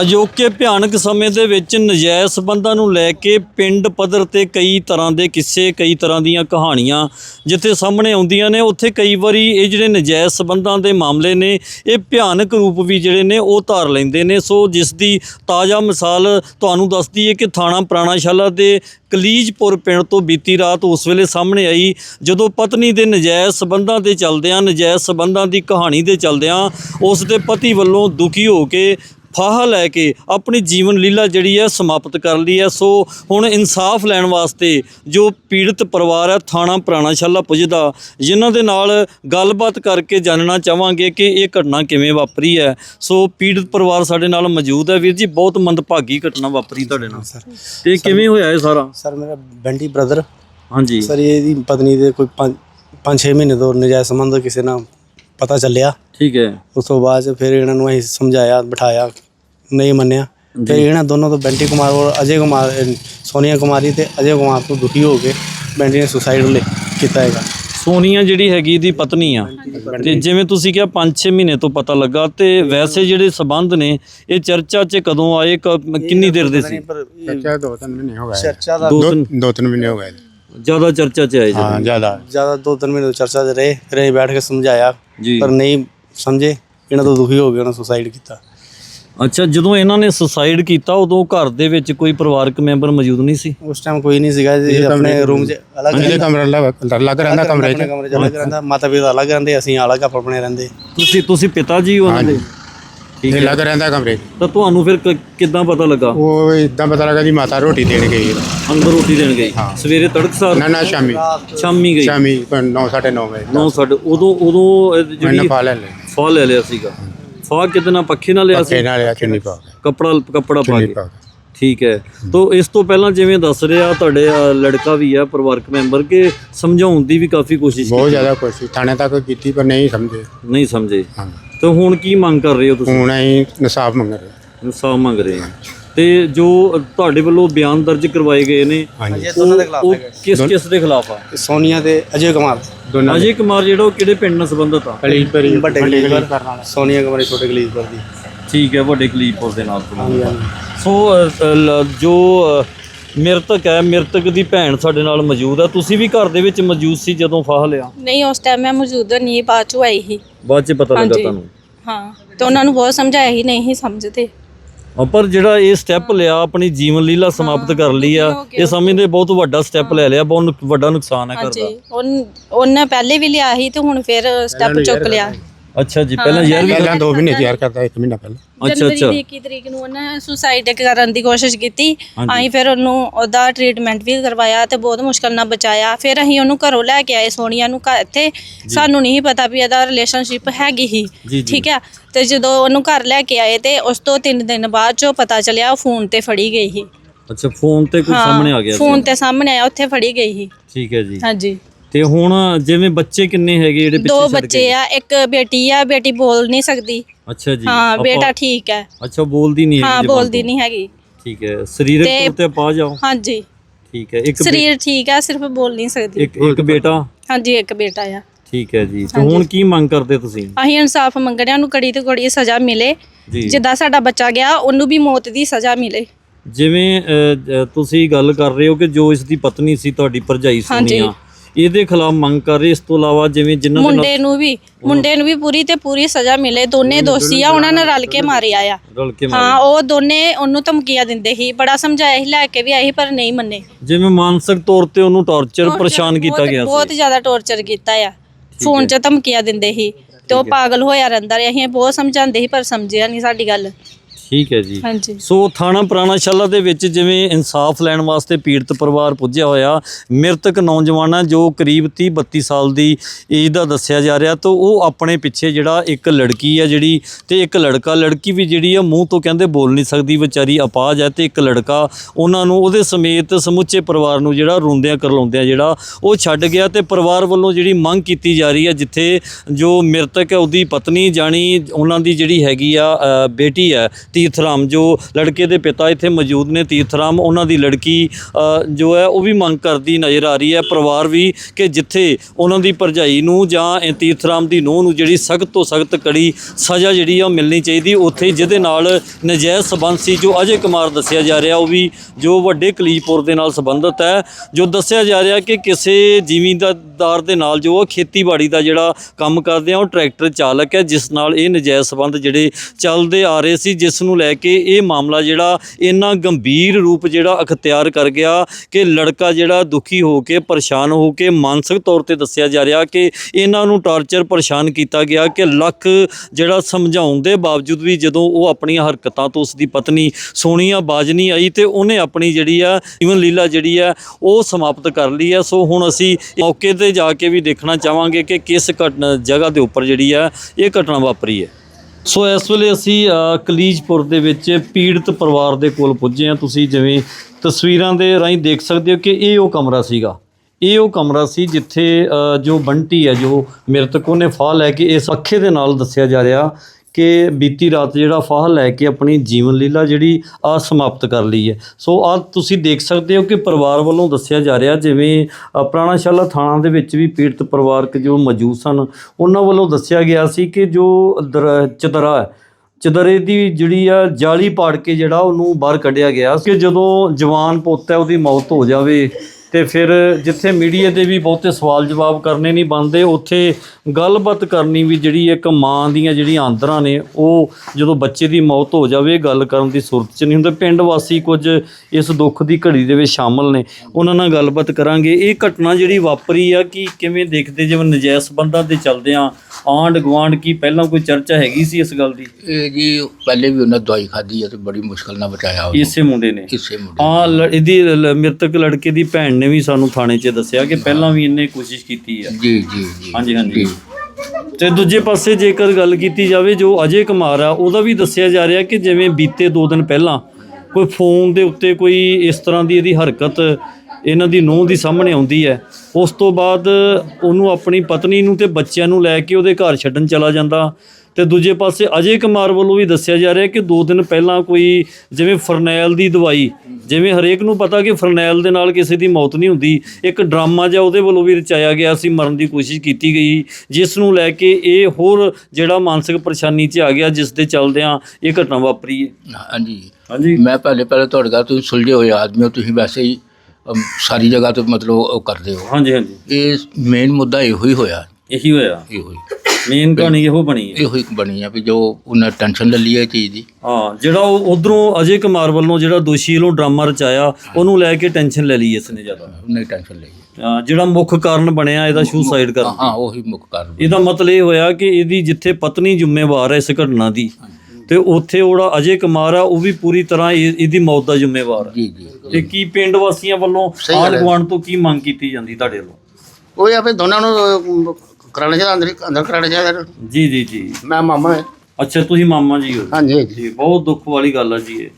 ਅਜੋਕੇ ਭਿਆਨਕ ਸਮੇਂ ਦੇ ਵਿੱਚ ਨਜਾਇਜ਼ ਸਬੰਧਾਂ ਨੂੰ ਲੈ ਕੇ ਪਿੰਡ, ਪੱਧਰ ਤੇ ਕਈ ਤਰ੍ਹਾਂ ਦੇ ਕਿੱਸੇ, ਕਈ ਤਰ੍ਹਾਂ ਦੀਆਂ ਕਹਾਣੀਆਂ ਜਿੱਥੇ ਸਾਹਮਣੇ ਆਉਂਦੀਆਂ ਨੇ, ਉੱਥੇ ਕਈ ਵਾਰੀ ਇਹ ਜਿਹੜੇ ਨਜਾਇਜ਼ ਸਬੰਧਾਂ ਦੇ ਮਾਮਲੇ ਨੇ, ਇਹ ਭਿਆਨਕ ਰੂਪ ਵੀ ਜਿਹੜੇ ਨੇ ਉਹ ਧਾਰ ਲੈਂਦੇ ਨੇ। ਸੋ ਜਿਸ ਦੀ ਤਾਜ਼ਾ ਮਿਸਾਲ ਤੁਹਾਨੂੰ ਦੱਸਦੀ ਹੈ ਕਿ ਥਾਣਾ ਪੁਰਾਣਾਸ਼ਾਲਾ ਦੇ ਕਲੀਜਪੁਰ ਪਿੰਡ ਤੋਂ ਬੀਤੀ ਰਾਤ ਉਸ ਵੇਲੇ ਸਾਹਮਣੇ ਆਈ, ਜਦੋਂ ਪਤਨੀ ਦੇ ਨਜਾਇਜ਼ ਸਬੰਧਾਂ ਦੇ ਚਲਦਿਆਂ, ਨਜਾਇਜ਼ ਸਬੰਧਾਂ ਦੀ ਕਹਾਣੀ ਦੇ ਚਲਦਿਆਂ ਉਸ ਦੇ ਪਤੀ ਵੱਲੋਂ ਦੁਖੀ ਹੋ ਕੇ ਫਾਹਾ ਲੈ ਕੇ ਆਪਣੀ ਜੀਵਨ ਲੀਲਾ ਜਿਹੜੀ ਹੈ ਸਮਾਪਤ ਕਰ ਲਈ ਹੈ। ਸੋ ਹੁਣ ਇਨਸਾਫ ਲੈਣ ਵਾਸਤੇ ਜੋ ਪੀੜਤ ਪਰਿਵਾਰ ਹੈ ਥਾਣਾ ਪੁਰਾਣਾਸ਼ਾਲਾ ਪੁੱਜਦਾ ਜਿਨ੍ਹਾਂ ਦੇ ਨਾਲ ਗੱਲਬਾਤ ਕਰਕੇ ਜਾਣਨਾ ਚਾਹਾਂਗੇ ਕਿ ਇਹ ਘਟਨਾ ਕਿਵੇਂ ਵਾਪਰੀ ਹੈ। ਸੋ ਪੀੜਤ ਪਰਿਵਾਰ ਸਾਡੇ ਨਾਲ ਮੌਜੂਦ ਹੈ। ਵੀਰ ਜੀ ਬਹੁਤ ਮੰਦਭਾਗੀ ਘਟਨਾ ਵਾਪਰੀ ਤੁਹਾਡੇ ਨਾਲ। ਸਰ ਤੇ ਕਿਵੇਂ ਹੋਇਆ ਇਹ ਸਾਰਾ? ਸਰ ਮੇਰਾ ਬੰਟੀ ਬ੍ਰਦਰ ਹਾਂਜੀ। ਸਰ ਇਹਦੀ ਪਤਨੀ ਦੇ ਕੋਈ 5-6 ਮਹੀਨੇ ਤੋਂ ਨਜਾਇਜ਼ ਸੰਬੰਧ ਕਿਸੇ ਨਾਲ ਪਤਾ ਚੱਲਿਆ। ਠੀਕ ਹੈ। ਉਸ ਤੋਂ ਬਾਅਦ ਫਿਰ ਇਹਨਾਂ ਨੂੰ ਅਸੀਂ ਸਮਝਾਇਆ ਬਿਠਾਇਆ ਨਹੀਂ ਮੰਨਿਆ। ਫਿਰ ਇਹਨਾਂ ਦੋਨੋਂ ਤੋਂ ਬੰਟੀ ਕੁਮਾਰ ਔਰ ਅਜੇ ਕੁਮਾਰ ਸੋਨੀਆ ਕੁਮਾਰੀ ਤੇ ਅਜੇ ਕੁਮਾਰ ਤੋਂ ਦੁਖੀ ਹੋ ਕੇ ਬੰਟੀ ਨੇ ਸੁਸਾਈਡ ਕੀਤਾ ਹੈਗਾ। ਸੋਨੀਆ ਜਿਹੜੀ ਹੈਗੀ ਦੀ ਪਤਨੀ ਆ। ਤੇ ਜਿਵੇਂ ਤੁਸੀਂ ਕਿਹਾ 5-6 ਮਹੀਨੇ ਤੋਂ ਪਤਾ ਲੱਗਾ ਤੇ ਵੈਸੇ ਜਿਹੜੇ ਸਬੰਧ ਨੇ ਇਹ ਚਰਚਾ 'ਚ ਕਦੋਂ ਆਏ? ਕ- ਕਿੰਨੀ ਦੇਰ ਦੇ ਸੀ? ਪਰ ਚਰਚਾ ਦੋ ਤਿੰਨ ਮਹੀਨੇ ਹੋ ਗਏ। ਚਰਚਾ ਦਾ ਦੋ ਦੋ ਤਿੰਨ ਦੋ ਤਿੰਨ ਮਹੀਨੇ ਹੋ ਗਏ। ਜ਼ਿਆਦਾ ਚਰਚਾ 'ਚ ਆਏ ਜੀ ਹਾਂ ਜ਼ਿਆਦਾ। ਜ਼ਿਆਦਾ ਦੋ ਤਿੰਨ ਮਹੀਨੇ ਤੋਂ ਚਰਚਾ 'ਚ ਰਹੇ ਫਿਰ ਅਸੀਂ ਬੈਠ ਕੇ ਸਮਝਾਇਆ। ਪਰ ਨਹੀਂ ਸਮਝੇ ਇਹਨਾਂ ਤੋਂ ਦੁਖੀ ਹੋ ਕੇ ਉਹਨਾਂ ਸੁਸਾਈਡ ਕੀਤਾ। ਅੱਛਾ ਜਦੋਂ ਇਹਨਾਂ ਨੇ ਸੁਸਾਈਡ ਕੀਤਾ ਉਦੋਂ ਘਰ ਦੇ ਵਿੱਚ ਕੋਈ ਪਰਿਵਾਰਕ ਮੈਂਬਰ ਮੌਜੂਦ ਨਹੀਂ ਸੀ? ਉਸ ਟਾਈਮ ਕੋਈ ਨਹੀਂ ਸੀਗਾ ਜੀ ਆਪਣੇ ਰੂਮ 'ਚ ਅਲੱਗ ਇਹਦੇ ਕਮਰਾ ਲੱਗ ਲੱਗ ਰਹਿੰਦਾ ਕਮਰੇ 'ਚ। ਆਪਣੇ ਕਮਰੇ 'ਚ। ਅਲੱਗ ਰਹਿੰਦਾ ਮਾਤਾ ਪਿਤਾ ਅਲੱਗ ਰਹਿੰਦੇ ਅਸੀਂ ਅਲੱਗ ਆਪ ਆਪਣੇ ਰਹਿੰਦੇ। ਤੁਸੀਂ ਤੁਸੀਂ ਪਿਤਾ ਜੀ ਉਹਨਾਂ ਦੇ ਠੀਕ ਇਹ ਹੈ ਲੱਗ ਰਹਿੰਦਾ ਕਮਰੇ 'ਚ। ਤਾਂ ਤੁਹਾਨੂੰ ਫਿਰ ਕ- ਕਿੱਦਾਂ ਪਤਾ ਲੱਗਾ? ਉਹ ਇਦਾਂ ਪਤਾ ਲੱਗਾ ਜੀ ਮਾਤਾ ਰੋਟੀ ਦੇਣ ਗਈ। ਹੈ। ਅੰਦਰ ਰੋਟੀ ਦੇਣ ਗਈ। ਸਵੇਰੇ ਤੜਕਸਾਰ ਨਾ ਨਾ ਸ਼ਾਮੀ। ਸ਼ਾਮੀ ਗਈ। ਸ਼ਾਮੀ 9:30 ਵਜੇ। ਨੌ ਸਾਡੇ ਉਦੋਂ ਉਦੋਂ ਇਹ ਜਿਹੜੀ ਫਾ ਲੈ ਲੈ ਫਾਹ ਲੈ ਲਿਆ ਸੀਗਾ। ਫਾਹ ਕਿਤਨਾ ਪੱਖੇ ਨਾਲ ਲਿਆ ਸੀ? ਪੱਕੇ ਨਾਲ ਆ ਚੁੰਨੀ ਪਾ ਕੇ। ਕੱਪੜਾ ਕੱਪੜਾ ਪਾ ਚੁੰਨੀ ਕੇ। ਪਾ ਕੇ। ਠੀਕ ਹੈ। ਤੋਂ ਇਸ ਤੋਂ ਪਹਿਲਾਂ ਜਿਵੇਂ ਦੱਸ ਰਿਹਾ ਤੁਹਾਡੇ ਅ, ਲੜਕਾ ਵੀ ਆ ਪਰਿਵਾਰਕ ਮੈਂਬਰ ਕਿ ਸਮਝਾਉਣ ਦੀ ਵੀ ਕਾਫੀ ਕੋਸ਼ਿਸ਼ ਬਹੁਤ ਜ਼ਿਆਦਾ ਕੋਸ਼ਿਸ਼ ਥਾਣੇ ਤੱਕ ਕੀਤੀ ਪਰ ਨਹੀਂ ਸਮਝੇ। ਕੀਤੀ, ਨਹੀਂ ਸਮਝੇ। ਹਾਂ। ਤਾਂ ਹੁਣ ਕੀ ਮੰਗ ਕਰ ਰਹੇ ਹੋ ਤੁਸੀਂ? ਹੁਣ ਅਸੀਂ ਇਨਸਾਫ ਮੰਗ ਰਹੇ ਇਨਸਾਫ ਮੰਗ ਰਹੇ ਹੋ। ਤੇ ਜੋ ਤੁਹਾਡੇ ਵੱਲੋਂ ਬਿਆਨ ਦਰਜ ਕਰਵਾਏ ਗਏ ਨੇ ਹਾਂਜੀ। ਦੋਨਾਂ ਦੇ ਖਿਲਾਫ ਉਹ ਕਿਸ ਕਿਸ ਦੇ ਖਿਲਾਫ ਆ? ਸੋਨੀਆ ਤੇ ਅਜੇ ਕੁਮਾਰ। ਦੋਨਾਂ ਅਜੇ ਕੁਮਾਰ ਜਿਹੜਾ ਉਹ ਕਿਹੜੇ ਪਿੰਡ ਨਾਲ ਸੰਬੰਧਤ ਆ? ਕਲੀ ਪਰੀ ਵੱਡੇ ਗਲੀਵਰ ਸੋਨੀਆ ਕੁਮਾਰੀ ਛੋਟੇ ਗਲੀਵਰ ਦੀ ਠੀਕ ਹੈ ਵੱਡੇ ਕਲੀਪੁਰ ਦੇ ਨਾਲ ਹਾਂਜੀ ਸੋ ਜੋ ਮ੍ਰਿਤਕ ਹੈ ਮ੍ਰਿਤਕ ਦੀ ਭੈਣ ਸਾਡੇ ਨਾਲ ਮੌਜੂਦ ਹੈ। ਤੁਸੀਂ ਵੀ ਘਰ ਦੇ ਵਿੱਚ ਮੌਜੂਦ ਸੀ ਜਦੋਂ ਫਾਹ ਲਿਆ? ਨਹੀਂ ਉਸ ਟਾਈਮ ਮੈਂ ਮੌਜੂਦ ਨਹੀਂ ਬਾਅਦ ਚੋਂ ਆਈ ਸੀ। ਬਾਅਦ ਚ ਪਤਾ ਲੱਗਾ। ਤੁਹਾਨੂੰ? ਹਾਂ ਤੇ ਉਹਨਾਂ ਨੂੰ ਬਹੁਤ ਸਮਝਾਇਆ ਹੀ ਨਹੀਂ ਸਮਝਦੇ। ਪਰ ਜਿਹੜਾ ਇਹ ਸਟੈਪ ਲਿਆ ਆਪਣੀ ਜੀਵਨ ਲੀਲਾ ਸਮਾਪਤ ਕਰ ਲਈ ਆ ਇਹ ਸਮਝਦੇ ਬਹੁਤ ਵੱਡਾ ਸਟੈਪ ਲੈ ਲਿਆ ਬਹੁਤ ਵੱਡਾ ਨੁਕਸਾਨ ਹੈ ਘਰ ਹਾਂਜੀ ਉਹਨੇ ਪਹਿਲੇ ਵੀ ਲਿਆ ਸੀ ਤੇ ਹੁਣ ਫਿਰ ਸਟੈਪ ਚੁੱਕ ਲਿਆ। ਅੱਛਾ ਜੀ ਪਹਿਲਾਂ ਯਾਰ ਵੀ ਪਹਿਲਾਂ 2 ਮਹੀਨੇ ਤਿਆਰ ਕਰਦਾ 1 ਮਹੀਨਾ ਪਹਿਲਾਂ। ਅੱਛਾ ਜਨਵਰੀ ਅੱਛਾ। ਦੀ 21 ਤਰੀਕ ਨੂੰ ਉਹਨੇ ਸੁਸਾਈਡ ਕਰਨ ਦੀ ਕੋਸ਼ਿਸ਼ ਕੀਤੀ। ਅਸੀਂ ਫਿਰ ਉਹਨੂੰ ਉਹਦਾ ਟ੍ਰੀਟਮੈਂਟ ਵੀ ਕਰਵਾਇਆ ਤੇ ਬਹੁਤ ਮੁਸ਼ਕਲ ਨਾਲ ਬਚਾਇਆ। ਫਿਰ ਅਸੀਂ ਉਹਨੂੰ ਘਰੋਂ ਲੈ ਕੇ ਆਏ ਸੋਨੀਆ ਨੂੰ ਘਰ ਇੱਥੇ। ਸਾਨੂੰ ਨਹੀਂ ਪਤਾ ਵੀ ਇਹਦਾ ਰਿਲੇਸ਼ਨਸ਼ਿਪ ਹੈਗੀ ਹੀ। ਜੀ। ਠੀਕ ਹੈ ਤੇ ਜਦੋਂ ਉਹਨੂੰ ਘਰ ਲੈ ਕੇ ਆਏ ਤੇ ਉਸ ਤੋਂ 3 ਦਿਨ ਬਾਅਦ ਚੋਂ ਪਤਾ ਚੱਲਿਆ ਉਹ ਫੋਨ ਤੇ ਫੜੀ ਗਈ ਸੀ। ਅੱਛਾ ਫੋਨ ਤੇ ਕੋਈ ਸਾਹਮਣੇ ਆ ਗਿਆ ਫੋਨ ਤੇ ਸਾਹਮਣੇ ਆਇਆ ਉੱਥੇ ਫੜੀ ਗਈ ਸੀ। ਠੀਕ ਹੈ ਜੀ। ਹਾਂਜੀ। ਤੇ ਹੁਣ ਜਿਵੇਂ ਬੱਚੇ ਕਿੰਨੇ ਹੈਗੇ ਜਿਹੜੇ ਪਿੱਛੇ ਦੋ ਛੱਡ ਬੱਚੇ ਗਏ? ਆ ਇੱਕ ਬੇਟੀ ਆ ਬੇਟੀ ਬੋਲ ਨਹੀਂ ਸਕਦੀ। ਅੱਛਾ ਜੀ ਹਾਂ ਆਪਾਂ- ਬੇਟਾ ਠੀਕ ਹੈ। ਅੱਛਾ ਬੋਲਦੀ ਨਹੀਂ ਹੈਗੀ ਹਾਂ ਜ਼ਬਾਨ ਬੋਲਦੀ ਤੋਂ। ਨਹੀਂ ਹੈਗੀ। ਠੀਕ ਹੈ ਸਰੀਰਕ ਤੇ- ਤੌਰ ਤੇ ਪਾ ਜਾਓ। ਹਾਂਜੀ। ਠੀਕ ਹੈ ਇੱਕ ਬੇ- ਸਰੀਰ ਠੀਕ ਆ ਸਿਰਫ ਬੋਲ ਨਹੀਂ ਸਕਦੀ। ਇੱਕ ਇੱਕ ਬੇਟਾ? ਹਾਂਜੀ ਇੱਕ ਬੇਟਾ ਆ। ਠੀਕ ਹੈ ਜੀ ਤੇ ਹੁਣ ਕੀ ਮੰਗ ਕਰਦੇ ਤੁਸੀਂ? ਅਸੀਂ ਇਨਸਾਫ ਮੰਗਦੇ ਹਾਂ ਉਹਨੂੰ ਕੜੀ ਤੋਂ ਕੜੀ ਸਜ਼ਾ ਮਿਲੇ। ਜੀ। ਜਿੱਦਾਂ ਸਾਡਾ ਬੱਚਾ ਗਿਆ ਉਹਨੂੰ ਵੀ ਮੌਤ ਦੀ ਸਜ਼ਾ ਮਿਲੇ। ਜਿਵੇਂ ਅ, ਤੁਸੀਂ ਗੱਲ ਕਰ ਰਹੇ ਹੋ ਕਿ ਜੋ ਇਸ ਦੀ ਪਤਨੀ ਸੀ ਤੁਹਾਡੀ ਭਰਜਾਈ ਹਾਂਜੀ। ਸੋਨੀਆ ਇਹਦੇ ਖਿਲਾਫ ਮੰਗ ਕਰ ਰਹੇ ਇਸ ਤੋਂ ਇਲਾਵਾ ਜਿਵੇਂ ਜਿਨ੍ਹਾਂ ਦੇ ਨਾਲ ਮੁੰਡੇ ਨੂੰ ਵੀ ਮੁੰਡੇ ਨੂੰ ਵੀ ਪੂਰੀ ਤੇ ਪੂਰੀ ਸਜ਼ਾ ਮਿਲੇ ਦੋਨੇ ਦੋਸ਼ੀ ਆ ਉਹਨਾਂ ਨੇ ਰਲ ਕੇ ਮਾਰਿਆ ਆ। ਰਲ ਕੇ ਹਾਂ ਉਹ ਦੋਨੇ ਉਹਨੂੰ ਧਮਕੀਆਂ ਦਿੰਦੇ ਸੀ ਬੜਾ ਸਮਝਾਇਆ ਸੀ ਲੈ ਕੇ ਵੀ ਆਏ ਸੀ ਪਰ ਨਹੀਂ ਮੰਨੇ। ਜਿਵੇਂ ਮਾਨਸਿਕ ਤੌਰ ਤੇ ਉਹਨੂੰ ਟਾਰਚਰ ਪਰੇਸ਼ਾਨ ਕੀਤਾ ਬਹੁਤ- ਗਿਆ ਬਹੁਤ ਸੀ ਜ਼ਿਆਦਾ ਟੌਰਚਰ ਕੀਤਾ ਆ। ਫੋਨ 'ਚ ਧਮਕੀਆਂ ਦਿੰਦੇ ਸੀ ਤੇ ਉਹ ਪਾਗਲ ਹੋਇਆ ਰਹਿੰਦਾ ਰਿਹਾ ਅਸੀਂ ਬਹੁਤ ਸਮਝਾਉਂਦੇ ਸੀ ਪਰ ਸਮਝਿਆ ਨਹੀਂ ਸਾਡੀ ਗੱਲ। ਠੀਕ ਹੈ ਜੀ। ਹਾਂਜੀ। ਸੋ ਥਾਣਾ ਪੁਰਾਣਾ ਸ਼ਾਲਾ ਦੇ ਵਿੱਚ ਜਿਵੇਂ ਇਨਸਾਫ ਲੈਣ ਵਾਸਤੇ ਪੀੜਤ ਪਰਿਵਾਰ ਪੁੱਜਿਆ ਹੋਇਆ ਮ੍ਰਿਤਕ ਨੌਜਵਾਨ ਜੋ ਕਰੀਬ 30 32 ਸਾਲ ਦੀ ਏਜ ਦਾ ਦੱਸਿਆ ਜਾ ਰਿਹਾ ਤਾਂ ਉਹ ਆਪਣੇ ਪਿੱਛੇ ਜਿਹੜਾ ਇੱਕ ਲੜਕੀ ਹੈ ਜਿਹੜੀ ਤੇ ਇੱਕ ਲੜਕਾ ਲੜਕੀ ਵੀ ਜਿਹੜੀ ਆ ਮੂੰਹ ਤੋਂ ਕਹਿੰਦੇ ਬੋਲ ਨਹੀਂ ਸਕਦੀ ਵਿਚਾਰੀ ਅਪਾਹਜ ਹੈ ਤੇ ਇੱਕ ਲੜਕਾ ਉਹਨਾਂ ਨੂੰ ਉਹਦੇ ਸਮੇਤ ਸਮੁੱਚੇ ਪਰਿਵਾਰ ਨੂੰ ਜਿਹੜਾ ਰੋਂਦਿਆਂ ਕਰਲਾਉਂਦਿਆਂ ਜਿਹੜਾ ਉਹ ਛੱਡ ਗਿਆ ਤੇ ਪਰਿਵਾਰ ਵੱਲੋਂ ਜਿਹੜੀ ਮੰਗ ਕੀਤੀ ਜਾ ਰਹੀ ਹੈ ਜਿੱਥੇ ਜੋ ਮ੍ਰਿਤਕ ਹੈ ਉਹਦੀ ਪਤਨੀ ਜਾਣੀ ਉਹਨਾਂ ਦੀ ਜਿਹੜੀ ਹੈਗੀ ਆ ਬੇਟੀ ਹੈ ਤੀਰਥ ਰਾਮ ਜੋ ਲੜਕੇ ਦੇ ਪਿਤਾ ਇੱਥੇ ਮੌਜੂਦ ਨੇ ਤੀਰਥ ਰਾਮ ਉਹਨਾਂ ਦੀ ਲੜਕੀ ਜੋ ਹੈ, ਉਹ ਵੀ ਮੰਗ ਕਰਦੀ ਨਜ਼ਰ ਆ ਰਹੀ ਹੈ। ਪਰਿਵਾਰ ਵੀ ਕਿ ਜਿੱਥੇ ਉਹਨਾਂ ਦੀ ਭਰਜਾਈ ਨੂੰ ਜਾਂ ਤੀਰਥ ਰਾਮ ਦੀ ਨੂੰਹ ਨੂੰ ਜਿਹੜੀ ਸਖਤ ਤੋਂ ਸਖਤ ਕੜੀ ਸਜ਼ਾ ਜਿਹੜੀ ਆ ਉਹ ਮਿਲਣੀ ਚਾਹੀਦੀ, ਉੱਥੇ ਜਿਹਦੇ ਨਾਲ ਨਜਾਇਜ਼ ਸਬੰਧ ਸੀ, ਜੋ ਅਜੇ ਕੁਮਾਰ ਦੱਸਿਆ ਜਾ ਰਿਹਾ, ਉਹ ਵੀ ਜੋ ਵੱਡੇ ਕਲੀਪੁਰ ਦੇ ਨਾਲ ਸੰਬੰਧਿਤ ਹੈ, ਜੋ ਦੱਸਿਆ ਜਾ ਰਿਹਾ ਕਿ ਕਿਸੇ ਜ਼ਿਮੀਂਦਾਰ ਦੇ ਨਾਲ ਜੋ ਖੇਤੀਬਾੜੀ ਦਾ ਜਿਹੜਾ ਕੰਮ ਕਰਦੇ ਆ, ਉਹ ਟਰੈਕਟਰ ਚਾਲਕ ਹੈ, ਜਿਸ ਨਾਲ ਇਹ ਨਜਾਇਜ਼ ਸਬੰਧ ਜਿਹੜੇ ਚੱਲਦੇ ਆ ਰਹੇ ਸੀ, ਜਿਸ ਨੂੰ ਲੈ ਕੇ ਇਹ ਮਾਮਲਾ ਜਿਹੜਾ ਇੰਨਾ ਗੰਭੀਰ ਰੂਪ ਜਿਹੜਾ ਅਖਤਿਆਰ ਕਰ ਗਿਆ ਕਿ ਲੜਕਾ ਜਿਹੜਾ ਦੁਖੀ ਹੋ ਕੇ, ਪਰੇਸ਼ਾਨ ਹੋ ਕੇ ਮਾਨਸਿਕ ਤੌਰ ਤੇ ਦੱਸਿਆ ਜਾ ਰਿਹਾ ਕਿ ਇਹਨਾਂ ਨੂੰ ਟਾਰਚਰ ਪਰੇਸ਼ਾਨ ਕੀਤਾ ਗਿਆ ਕਿ ਲੱਖ ਜਿਹੜਾ ਸਮਝਾਉਣ ਦੇ ਬਾਵਜੂਦ ਵੀ ਜਦੋਂ ਉਹ ਆਪਣੀਆਂ ਹਰਕਤਾਂ ਤੋਂ ਉਸ ਦੀ ਪਤਨੀ ਸੋਨੀਆ ਬਾਜ ਨਹੀਂ ਆਈ ਤੇ ਉਹਨੇ ਆਪਣੀ ਜਿਹੜੀ ਆ ਜੀਵਨ ਲੀਲਾ ਜਿਹੜੀ ਆ ਉਹ ਸਮਾਪਤ ਕਰ ਲਈ ਆ। ਸੋ ਹੁਣ ਅਸੀਂ ਮੌਕੇ ਤੇ ਜਾ ਕੇ ਵੀ ਦੇਖਣਾ ਚਾਹਾਂਗੇ ਕਿ ਕਿਸ ਘਟਨਾ ਜਗ੍ਹਾ ਦੇ ਉੱਪਰ ਜਿਹੜੀ ਆ ਇਹ ਘਟਨਾ ਵਾਪਰੀ ਹੈ। ਸੋ ਇਸ ਵੇਲੇ ਅਸੀਂ ਕਲੀਜਪੁਰ ਦੇ ਵਿੱਚ ਪੀੜਤ ਪਰਿਵਾਰ ਦੇ ਕੋਲ ਪੁੱਜੇ ਹਾਂ। ਤੁਸੀਂ ਜਿਵੇਂ ਤਸਵੀਰਾਂ ਦੇ ਰਾਹੀਂ ਦੇਖ ਸਕਦੇ ਹੋ ਕਿ ਇਹ ਉਹ ਕਮਰਾ ਸੀਗਾ। ਇਹ ਉਹ ਕਮਰਾ ਸੀ ਜਿੱਥੇ ਜੋ ਬੰਟੀ ਹੈ, ਜੋ ਮ੍ਰਿਤਕ, ਉਹਨੇ ਫਾਹ ਲੈ ਕੇ ਇਸ ਅੱਖੇ ਦੇ ਨਾਲ ਦੱਸਿਆ ਜਾ ਰਿਹਾ ਕਿ ਬੀਤੀ ਰਾਤ ਜਿਹੜਾ ਫਾਹ ਲੈ ਕੇ ਆਪਣੀ ਜੀਵਨ ਲੀਲਾ ਜਿਹੜੀ ਆ ਸਮਾਪਤ ਕਰ ਲਈ ਹੈ। ਸੋ ਆ ਤੁਸੀਂ ਦੇਖ ਸਕਦੇ ਹੋ ਕਿ ਪਰਿਵਾਰ ਵੱਲੋਂ ਦੱਸਿਆ ਜਾ ਰਿਹਾ ਜਿਵੇਂ ਅ, ਥਾਣਾ ਦੇ ਵਿੱਚ ਵੀ ਪੀੜਤ ਪਰਿਵਾਰਕ ਜੋ ਮੌਜੂਦ ਸਨ ਉਹਨਾਂ ਵੱਲੋਂ ਦੱਸਿਆ ਗਿਆ ਸੀ ਕਿ ਜੋ ਦਰ- ਚਦਰਾ ਹੈ ਚਦਰੇ ਦੀ ਜਿਹੜੀ ਆ ਜਾਲੀ ਪਾੜ ਕੇ ਜਿਹੜਾ ਉਹਨੂੰ ਬਾਹਰ ਕੱਢਿਆ ਗਿਆ ਕਿ ਜਦੋਂ ਜਵਾਨ ਪੁੱਤ ਹੈ ਉਹਦੀ ਮੌਤ ਹੋ ਜਾਵੇ ਤੇ ਫਿਰ ਜਿੱਥੇ ਮੀਡੀਆ ਦੇ ਵੀ ਬਹੁਤੇ ਸਵਾਲ ਜਵਾਬ ਕਰਨੇ ਨਹੀਂ ਬਣਦੇ ਉੱਥੇ ਗੱਲਬਾਤ ਕਰਨੀ ਵੀ ਜਿਹੜੀ ਇੱਕ ਮਾਂ ਦੀਆਂ ਜਿਹੜੀਆਂ ਆਂਦਰਾਂ ਨੇ ਉਹ ਜਦੋਂ ਬੱਚੇ ਦੀ ਮੌਤ ਹੋ ਜਾਵੇ ਗੱਲ ਕਰਨ ਦੀ ਸੁਰਤ 'ਚ ਨਹੀਂ ਹੁੰਦੇ। ਪਿੰਡ ਵਾਸੀ ਕੁਝ ਇਸ ਦੁੱਖ ਦੀ ਘੜੀ ਦੇ ਵਿੱਚ ਸ਼ਾਮਲ ਨੇ ਉਹਨਾਂ ਨਾਲ ਗੱਲਬਾਤ ਕਰਾਂਗੇ। ਇਹ ਘਟਨਾ ਜਿਹੜੀ ਵਾਪਰੀ ਆ ਕਿ ਕਿਵੇਂ ਦੇਖਦੇ ਜਿਵੇਂ ਨਜਾਇਜ਼ ਸੰਬੰਧਾਂ ਦੇ ਚੱਲਦੇ ਆ? ਆਂਡ ਗਵਾਂਡ ਕੀ ਪਹਿਲਾਂ ਕੋਈ ਚਰਚਾ ਹੈਗੀ ਸੀ ਇਸ ਗੱਲ ਦੀ? ਇਹ ਜੀ ਪਹਿਲੇ ਵੀ ਉਹਨਾਂ ਦਵਾਈ ਖਾਧੀ ਹੈ ਤੇ ਬੜੀ ਮੁਸ਼ਕਲ ਨਾਲ ਬਚਾਇਆ ਉਹਨੂੰ। ਇਸੇ ਮੁੰਡੇ ਨੇ। ਕਿਸੇ ਮੁੰਡੇ ਹਾਂ ਲ- ਇਹਦੀ ਲ- ਮ੍ਰਿਤਕ ਲੜਕੇ ਦੀ ਭੈਣ ਨੇ ਵੀ ਸਾਨੂੰ ਥਾਣੇ 'ਚ ਦੱਸਿਆ ਕਿ ਪਹਿਲਾਂ ਵੀ ਇਹਨੇ ਕੋਸ਼ਿਸ਼ ਕੀਤੀ ਆ। ਜੀ ਜੀ ਜੀ। ਹਾਂਜੀ ਹਾਂਜੀ। ਤੇ ਦੂਜੇ ਪਾਸੇ ਜੇਕਰ ਗੱਲ ਕੀਤੀ ਜਾਵੇ ਜੋ ਅਜੇ ਕੁਮਾਰ ਆ ਉਹਦਾ ਵੀ ਦੱਸਿਆ ਜਾ ਰਿਹਾ ਕਿ ਜਿਵੇਂ ਬੀਤੇ 2 ਦਿਨ ਪਹਿਲਾਂ ਕੋਈ ਫੋਨ ਦੇ ਉੱਤੇ ਕੋਈ ਇਸ ਤਰ੍ਹਾਂ ਦੀ ਇਹਦੀ ਹਰਕਤ ਇਹਨਾਂ ਦੀ ਨੂੰਹ ਦੀ ਸਾਹਮਣੇ ਆਉਂਦੀ ਹੈ। ਉਸ ਤੋਂ ਬਾਅਦ ਉਹਨੂੰ ਆਪਣੀ ਪਤਨੀ ਨੂੰ ਤੇ ਬੱਚਿਆਂ ਨੂੰ ਲੈ ਕੇ ਉਹਦੇ ਘਰ ਛੱਡਣ ਚਲਾ ਜਾਂਦਾ। ਤੇ ਦੂਜੇ ਪਾਸੇ ਅਜੇ ਕੁਮਾਰ ਵੱਲੋਂ ਵੀ ਦੱਸਿਆ ਜਾ ਰਿਹਾ ਕਿ 2 ਦਿਨ ਪਹਿਲਾਂ ਕੋਈ ਜਿਵੇਂ ਫਰਨੈਲ ਦੀ ਦਵਾਈ ਜਿਵੇਂ ਹਰੇਕ ਨੂੰ ਪਤਾ ਕਿ ਫਰਨੈਲ ਦੇ ਨਾਲ ਕਿਸੇ ਦੀ ਮੌਤ ਨਹੀਂ ਹੁੰਦੀ ਇੱਕ ਡਰਾਮਾ ਜਿਹਾ ਉਹਦੇ ਵੱਲੋਂ ਵੀ ਰਚਾਇਆ ਗਿਆ ਸੀ ਮਰਨ ਦੀ ਕੋਸ਼ਿਸ਼ ਕੀਤੀ ਗਈ ਜਿਸ ਨੂੰ ਲੈ ਕੇ ਇਹ ਹੋਰ ਜਿਹੜਾ ਮਾਨਸਿਕ ਪਰੇਸ਼ਾਨੀ 'ਚ ਆ ਗਿਆ ਜਿਸ ਦੇ ਚੱਲਦਿਆਂ ਇਹ ਘਟਨਾ ਵਾਪਰੀ ਹੈ। ਹਾਂਜੀ। ਹਾਂਜੀ। ਮੈਂ ਪਹਿਲੇ ਪਹਿਲੇ ਤੁਹਾਡੇ ਘਰ ਤੁਸੀਂ ਸੁਲਝੇ ਹੋਏ ਆਦਮੀ ਹੋ ਤੁਸੀਂ ਵੈਸੇ ਹੀ ਸਾਰੀ ਜਗ੍ਹਾ ਤੇ ਮਤਲਬ ਉਹ ਕਰਦੇ ਹੋ। ਹਾਂਜੀ ਹਾਂਜੀ। ਇਹ ਮੇਨ ਮੁੱਦਾ ਇਹੋ ਹੀ ਹੋਇਆ। ਇਹੀ ਹੋਇਆ। ਇਹੋ ਹੀ। ਮੇਨ ਕਹਾਣੀ ਇਹੋ ਬਣੀ ਹੈ। ਇਹੋ ਹੀ ਬਣੀ ਆ ਵੀ ਜੋ ਉਹਨਾਂ ਟੈਨਸ਼ਨ ਲੈ ਲਈ ਇਹ ਚੀਜ਼ ਦੀ। ਹਾਂ ਜਿਹੜਾ ਉਹ ਉਧਰੋਂ ਅਜੇ ਕੁਮਾਰ ਵੱਲੋਂ ਜਿਹੜਾ ਦੋਸ਼ੀ ਵੱਲੋਂ ਡਰਾਮਾ ਰਚਾਇਆ ਉਹਨੂੰ ਲੈ ਕੇ ਟੈਨਸ਼ਨ ਲੈ ਲਈ ਇਸ ਨੇ ਜ਼ਿਆਦਾ। ਉਹਨੇ ਟੈਨਸ਼ਨ ਲਈ। ਹਾਂ, ਜਿਹੜਾ ਮੁੱਖ ਕਾਰਨ ਬਣਿਆ ਇਹਦਾ ਸੁਸਾਈਡ ਕਰਨ। ਹਾਂ ਉਹੀ ਮੁੱਖ ਕਾਰਨ ਇਹਦਾ ਮਤਲਬ ਇਹ ਹੋਇਆ ਕਿ ਇਹਦੀ ਜਿੱਥੇ ਪਤਨੀ ਜ਼ਿੰਮੇਵਾਰ ਹੈ ਇਸ ਘਟਨਾ ਦੀ ਤੇ ਉੱਥੇ ਉਹਦਾ ਅਜੇ ਕੁਮਾਰ ਆ ਉਹ ਵੀ ਪੂਰੀ ਤਰ੍ਹਾਂ ਇਹ- ਇਹਦੀ ਮੌਤ ਦਾ ਜ਼ਿੰਮੇਵਾਰ ਹੈ। ਜੀ ਜੀ। ਤੇ ਕੀ ਪਿੰਡ ਵਾਸੀਆਂ ਵੱਲੋਂ ਹੈ। ਗੁਆਂਢ ਤੋਂ ਕੀ ਮੰਗ ਕੀਤੀ ਜਾਂਦੀ ਤੁਹਾਡੇ ਵੱਲੋਂ? ਉਹ ਆਪੇ ਦੋਨਾਂ ਨੂੰ ਅਹ, ਕਰਾਉਣਾ ਚਾਹੀਦਾ ਅੰਦਰ ਅੰਦਰ ਕਰਾਉਣਾ ਚਾਹੀਦਾ ਜੀ ਜੀ ਜੀ। ਮੈਂ ਮਾਮਾ ਹਾਂ। ਅੱਛਾ ਤੁਸੀਂ ਮਾਮਾ ਜੀ ਹੋ। ਹਾਂਜੀ ਹਾਂਜੀ। ਜੀ ਬਹੁਤ ਦੁੱਖ ਵਾਲੀ ਗੱਲ ਹੈ ਜੀ ਇਹ।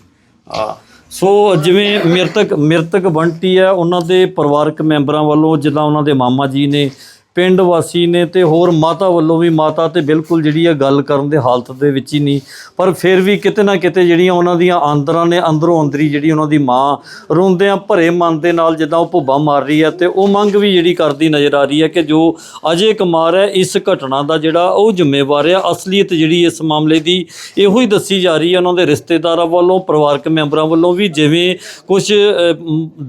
ਆ। ਸੋ ਜਿਵੇਂ ਮ੍ਰਿਤਕ ਮ੍ਰਿਤਕ ਬੰਟੀ ਹੈ ਉਹਨਾਂ ਦੇ ਪਰਿਵਾਰਕ ਮੈਂਬਰਾਂ ਵੱਲੋਂ ਜਿੱਦਾਂ ਉਹਨਾਂ ਦੇ ਮਾਮਾ ਜੀ ਨੇ ਪਿੰਡ ਵਾਸੀ ਨੇ ਤੇ ਹੋਰ ਮਾਤਾ ਵੱਲੋਂ ਵੀ ਮਾਤਾ ਤੇ ਬਿਲਕੁਲ ਜਿਹੜੀ ਆ ਗੱਲ ਕਰਨ ਦੇ ਹਾਲਤ ਦੇ ਵਿੱਚ ਹੀ ਨਹੀਂ। ਪਰ ਫਿਰ ਵੀ ਕਿਤੇ ਨਾ ਕਿਤੇ ਜਿਹੜੀਆਂ ਉਹਨਾਂ ਦੀਆਂ ਆਂਦਰਾਂ ਨੇ, ਅੰਦਰੋਂ ਅੰਦਰੀ ਜਿਹੜੀ ਉਹਨਾਂ ਦੀ ਮਾਂ ਰੋਂਦਿਆਂ ਭਰੇ ਮਨ ਦੇ ਨਾਲ ਜਿੱਦਾਂ ਉਹ ਭੁੱਬਾ ਮਾਰ ਰਹੀ ਹੈ ਤੇ ਉਹ ਮੰਗ ਵੀ ਜਿਹੜੀ ਕਰਦੀ ਨਜ਼ਰ ਆ ਰਹੀ ਹੈ ਕਿ ਜੋ ਅਜੇ ਕੁਮਾਰ ਹੈ, ਇਸ ਘਟਨਾ ਦਾ ਜਿਹੜਾ ਉਹ ਜ਼ਿੰਮੇਵਾਰ ਹੈ ਅਸਲੀਅਤ ਜਿਹੜੀ ਇਸ ਮਾਮਲੇ ਦੀ ਇਹੋ ਹੀ ਦੱਸੀ ਜਾ ਰਹੀ ਹੈ ਉਹਨਾਂ ਦੇ ਰਿਸ਼ਤੇਦਾਰਾਂ ਵੱਲੋਂ, ਪਰਿਵਾਰਕ ਮੈਂਬਰਾਂ ਵੱਲੋਂ ਵੀ, ਜਿਵੇਂ ਕੁਝ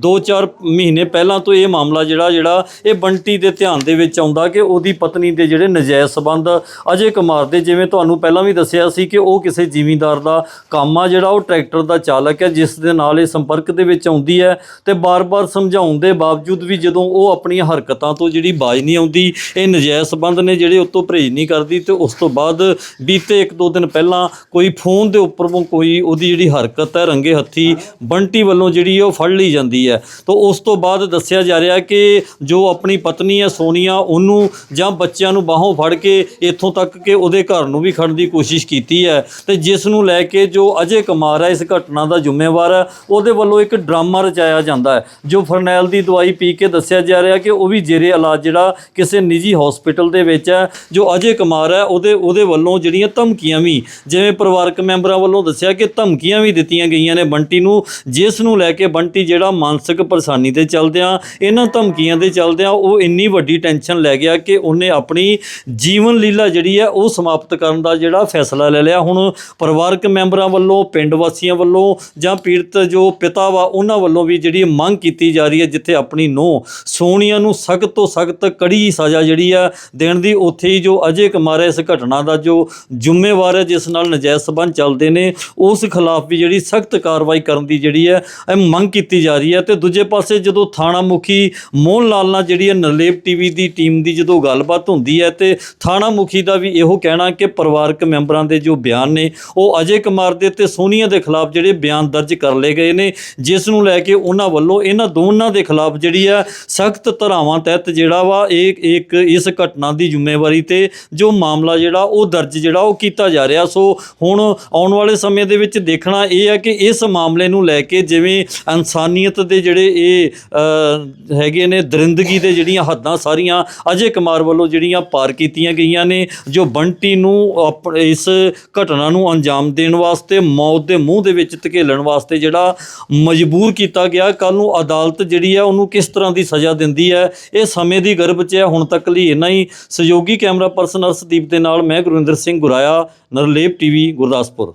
2-4 ਮਹੀਨੇ ਪਹਿਲਾਂ ਤੋਂ ਇਹ ਮਾਮਲਾ ਜਿਹੜਾ ਜਿਹੜਾ ਇਹ ਬੰਟੀ ਦੇ ਧਿਆਨ ਦੇ ਵਿੱਚ ਆਉਂਦਾ ਕਿ ਉਹਦੀ ਪਤਨੀ ਦੇ ਜਿਹੜੇ ਨਜਾਇਜ਼ ਸਬੰਧ ਅਜੇ ਕੁਮਾਰ ਦੇ, ਜਿਵੇਂ ਤੁਹਾਨੂੰ ਪਹਿਲਾਂ ਵੀ ਦੱਸਿਆ ਸੀ ਕਿ ਉਹ ਕਿਸੇ ਜ਼ਿਮੀਂਦਾਰ ਦਾ ਕੰਮ ਆ, ਜਿਹੜਾ ਉਹ ਟਰੈਕਟਰ ਦਾ ਚਾਲਕ ਹੈ ਜਿਸ ਦੇ ਨਾਲ ਇਹ ਸੰਪਰਕ ਦੇ ਵਿੱਚ ਆਉਂਦੀ ਹੈ ਤੇ ਬਾਰ-ਬਾਰ ਸਮਝਾਉਣ ਦੇ ਬਾਵਜੂਦ ਵੀ ਜਦੋਂ ਉਹ ਆਪਣੀਆਂ ਹਰਕਤਾਂ ਤੋਂ ਜਿਹੜੀ ਬਾਜ ਨਹੀਂ ਆਉਂਦੀ, ਇਹ ਨਜਾਇਜ਼ ਸਬੰਧ ਨੇ ਜਿਹੜੇ ਉਤੋਂ ਪਰਹੇਜ਼ ਨਹੀਂ ਕਰਦੀ ਤੇ ਉਸ ਤੋਂ ਬਾਅਦ ਬੀਤੇ ਇੱਕ ਦੋ ਦਿਨ ਪਹਿਲਾਂ ਕੋਈ ਫੋਨ ਦੇ ਉੱਪਰੋਂ ਕੋਈ ਉਹਦੀ ਜਿਹੜੀ ਹਰਕਤ ਹੈ, ਰੰਗੇ ਹੱਥੀ ਬੰਟੀ ਵੱਲੋਂ ਜਿਹੜੀ ਉਹ ਫੜ ਲਈ ਜਾਂਦੀ ਹੈ। ਤਾਂ ਉਸ ਤੋਂ ਬਾਅਦ ਦੱਸਿਆ ਜਾ ਰਿਹਾ ਕਿ ਜੋ ਆਪਣੀ ਪਤਨੀ ਹੈ, ਸੋਨੀਆ ਉਹਨੂੰ ਜਾਂ ਬੱਚਿਆਂ ਨੂੰ ਬਾਹੋਂ ਫੜ ਕੇ ਇੱਥੋਂ ਤੱਕ ਕਿ ਉਹਦੇ ਘਰ ਨੂੰ ਵੀ ਖੜਨ ਦੀ ਕੋਸ਼ਿਸ਼ ਕੀਤੀ ਹੈ ਤੇ ਜਿਸ ਨੂੰ ਲੈ ਕੇ ਜੋ ਅਜੇ ਕੁਮਾਰ ਹੈ, ਇਸ ਘਟਨਾ ਦਾ ਜ਼ਿੰਮੇਵਾਰ ਹੈ, ਉਹਦੇ ਵੱਲੋਂ ਇੱਕ ਡਰਾਮਾ ਰਚਾਇਆ ਜਾਂਦਾ ਹੈ, ਜੋ ਫਰਨੈਲ ਦੀ ਦਵਾਈ ਪੀ ਕੇ ਦੱਸਿਆ ਜਾ ਰਿਹਾ ਕਿ ਉਹ ਵੀ ਜੇਰੇ ਇਲਾਜ ਜਿਹੜਾ ਕਿਸੇ ਨਿੱਜੀ ਹਸਪੀਟਲ ਦੇ ਵਿੱਚ ਹੈ, ਜੋ ਅਜੇ ਕੁਮਾਰ ਹੈ, ਉਹਦੇ ਉਹਦੇ ਵੱਲੋਂ ਜਿਹੜੀਆਂ ਧਮਕੀਆਂ ਵੀ, ਜਿਵੇਂ ਪਰਿਵਾਰਕ ਮੈਂਬਰਾਂ ਵੱਲੋਂ ਦੱਸਿਆ ਕਿ ਧਮਕੀਆਂ ਵੀ ਦਿੱਤੀਆਂ ਗਈਆਂ ਨੇ ਬੰਟੀ ਨੂੰ, ਜਿਸ ਨੂੰ ਲੈ ਕੇ ਬੰਟੀ ਜਿਹੜਾ ਮਾਨਸਿਕ ਪਰੇਸ਼ਾਨੀ ਤੇ ਚੱਲਦਿਆਂ, ਇਹਨਾਂ ਧਮਕੀਆਂ ਦੇ ਚੱਲਦਿਆਂ ਉਹ ਇੰਨੀ ਵੱਡੀ ਟੈਨਸ਼ਨ ਲੈ ਗਿਆ ਕਿ ਉਹਨੇ ਆਪਣੀ ਜੀਵਨ ਲੀਲਾ ਜਿਹੜੀ ਹੈ ਉਹ ਸਮਾਪਤ ਕਰਨ ਦਾ ਜਿਹੜਾ ਫੈਸਲਾ ਲੈ ਲਿਆ। ਹੁਣ ਪਰਿਵਾਰਕ ਮੈਂਬਰਾਂ ਵੱਲੋਂ, ਪਿੰਡ ਵਾਸੀਆਂ ਵੱਲੋਂ ਜਾਂ ਪੀੜਤ ਜੋ ਪਿਤਾ ਵਾ, ਉਹਨਾਂ ਵੱਲੋਂ ਵੀ ਜਿਹੜੀ ਮੰਗ ਕੀਤੀ ਜਾ ਰਹੀ ਹੈ, ਜਿੱਥੇ ਆਪਣੀ ਨੂੰਹ ਸੋਨੀਆ ਨੂੰ ਸਖਤ ਤੋਂ ਸਖਤ ਕੜੀ ਸਜ਼ਾ ਜਿਹੜੀ ਆ ਦੇਣ ਦੀ, ਉੱਥੇ ਹੀ ਜੋ ਅਜੇ ਕੁਮਾਰ ਹੈ ਇਸ ਘਟਨਾ ਦਾ ਜੋ ਜ਼ਿੰਮੇਵਾਰ ਹੈ, ਜਿਸ ਨਾਲ ਨਜਾਇਜ਼ ਸਬੰਧ ਚੱਲਦੇ ਨੇ, ਉਸ ਖਿਲਾਫ ਵੀ ਜਿਹੜੀ ਸਖਤ ਕਾਰਵਾਈ ਕਰਨ ਦੀ ਜਿਹੜੀ ਹੈ, ਇਹ ਮੰਗ ਕੀਤੀ ਜਾ ਰਹੀ ਹੈ। ਤੇ ਦੂਜੇ ਪਾਸੇ ਜਦੋਂ ਥਾਣਾ ਮੁਖੀ ਮੋਹਨ ਲਾਲ ਨਾਲ ਜਿਹੜੀ ਹੈ ਨਰਲੇਪ ਟੀਵੀ ਦੀ ਟੀਮ ਦੀ ਜਦੋਂ ਗੱਲਬਾਤ ਹੁੰਦੀ ਹੈ ਤੇ ਥਾਣਾ ਮੁਖੀ ਦਾ ਵੀ ਇਹੋ ਕਹਿਣਾ ਕਿ ਪਰਿਵਾਰਕ ਮੈਂਬਰਾਂ ਦੇ ਜੋ ਬਿਆਨ ਨੇ, ਉਹ ਅਜੇ ਕੁਮਾਰ ਦੇ ਤੇ ਸੋਨੀਆ ਦੇ ਖਿਲਾਫ ਜਿਹੜੇ ਬਿਆਨ ਦਰਜ ਕਰ ਲਏ ਗਏ ਨੇ, ਜਿਸ ਨੂੰ ਲੈ ਕੇ ਉਹਨਾਂ ਵੱਲੋਂ ਇਹਨਾਂ ਦੋਨਾਂ ਦੇ ਖਿਲਾਫ ਜਿਹੜੀ ਆ ਸਖਤ ਧਾਰਾਵਾਂ ਤਹਿਤ ਜਿਹੜਾ ਵਾ ਇਹ ਇੱਕ ਇਸ ਘਟਨਾ ਦੀ ਜ਼ਿੰਮੇਵਾਰੀ ਤੇ ਜੋ ਮਾਮਲਾ ਜਿਹੜਾ ਉਹ ਦਰਜ ਜਿਹੜਾ ਉਹ ਕੀਤਾ ਜਾ ਰਿਹਾ। ਸੋ ਹੁਣ ਆਉਣ ਵਾਲੇ ਸਮੇਂ ਦੇ ਵਿੱਚ ਦੇਖਣਾ ਇਹ ਹੈ ਕਿ ਇਸ ਮਾਮਲੇ ਨੂੰ ਲੈ ਕੇ ਜਿਵੇਂ ਇਨਸਾਨੀਅਤ ਦੇ ਜਿਹੜੇ ਇਹ ਹੈਗੇ ਨੇ, ਦਰਿੰਦਗੀ ਦੇ ਜਿਹੜੀਆਂ ਹੱਦਾਂ ਸਾਰੀਆਂ ਅਜੇ ਕੁਮਾਰ ਵੱਲੋਂ ਜਿਹੜੀਆਂ ਪਾਰ ਕੀਤੀਆਂ ਗਈਆਂ ਨੇ, ਜੋ ਬੰਟੀ ਨੂੰ ਆਪ- ਇਸ ਘਟਨਾ ਨੂੰ ਅੰਜਾਮ ਦੇਣ ਵਾਸਤੇ, ਮੌਤ ਦੇ ਮੂੰਹ ਦੇ ਵਿੱਚ ਧਕੇਲਣ ਵਾਸਤੇ ਜਿਹੜਾ ਮਜਬੂਰ ਕੀਤਾ ਗਿਆ ਕੱਲ ਨੂੰ ਅਦਾਲਤ ਜਿਹੜੀ ਹੈ ਉਹਨੂੰ ਕਿਸ ਤਰ੍ਹਾਂ ਦੀ ਸਜ਼ਾ ਦਿੰਦੀ ਹੈ, ਇਹ ਸਮੇਂ ਦੀ ਗਰਭ 'ਚ ਹੈ, ਹੁਣ ਤੱਕ ਲਈ ਇੰਨਾ ਹੀ। ਸਹਿਯੋਗੀ ਕੈਮਰਾ ਪਰਸਨ ਅਰਸ਼ਦੀਪ ਦੇ ਨਾਲ, ਮੈਂ ਗੁਰਵਿੰਦਰ ਸਿੰਘ ਗੁਰਾਇਆ, ਨਰਲੇਪ ਟੀਵੀ, ਗੁਰਦਾਸਪੁਰ।